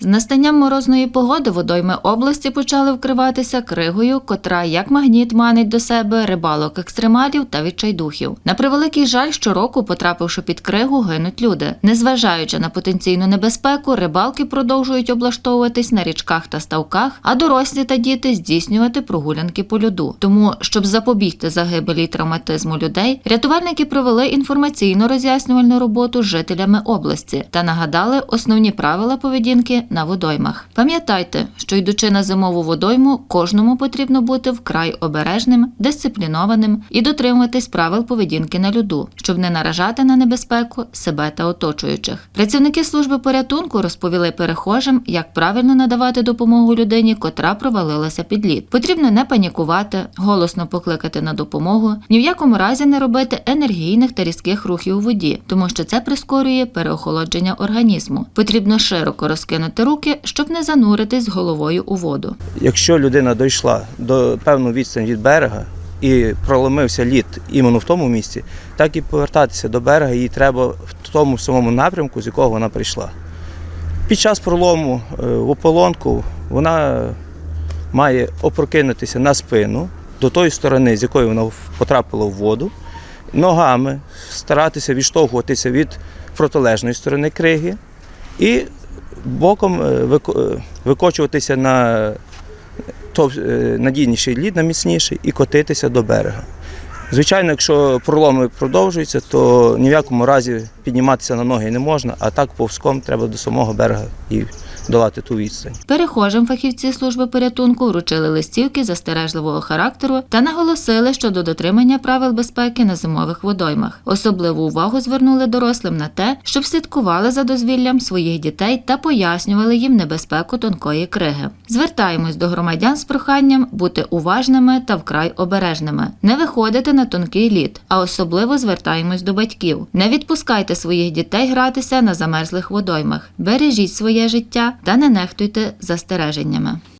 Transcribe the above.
З настанням морозної погоди водойми області почали вкриватися кригою, котра як магніт манить до себе рибалок екстремалів та відчайдухів. На превеликий жаль, щороку, потрапивши під кригу, гинуть люди. Незважаючи на потенційну небезпеку, рибалки продовжують облаштовуватись на річках та ставках, а дорослі та діти здійснювати прогулянки по льоду. Тому, щоб запобігти загибелі й травматизму людей, рятувальники провели інформаційно роз'яснювальну роботу з жителями області та нагадали основні правила поведінки на водоймах. Пам'ятайте, що йдучи на зимову водойму, кожному потрібно бути вкрай обережним, дисциплінованим і дотримуватись правил поведінки на льоду, щоб не наражати на небезпеку себе та оточуючих. Працівники служби порятунку розповіли перехожим, як правильно надавати допомогу людині, котра провалилася під лід. Потрібно не панікувати, голосно покликати на допомогу, ні в якому разі не робити енергійних та різких рухів у воді, тому що це прискорює переохолодження організму. Потрібно широко розкинути руки, щоб не зануритись головою у воду. Якщо людина дійшла до певної відстані від берега і проломився лід іменно в тому місці, так і повертатися до берега їй треба в тому самому напрямку, з якого вона прийшла. Під час пролому е, в ополонку вона має опрокинутися на спину до тої сторони, з якої вона потрапила в воду, ногами старатися відштовхуватися від протилежної сторони криги і боком е, е, викочуватися на е, надійніший лід, на міцніший, і котитися до берега. Звичайно, якщо проломи продовжуються, то ні в якому разі підніматися на ноги не можна, а так повзком треба до самого берега і долати ту відстань. Перехожим фахівці служби порятунку вручили листівки застережливого характеру та наголосили щодо дотримання правил безпеки на зимових водоймах. Особливу увагу звернули дорослим на те, щоб слідкували за дозвіллям своїх дітей та пояснювали їм небезпеку тонкої криги. Звертаємось до громадян з проханням бути уважними та вкрай обережними, не виходити на тонкий лід, а особливо звертаємось до батьків. Не відпускайте своїх дітей гратися на замерзлих водоймах, бережіть своє життя та не нехтуйте застереженнями.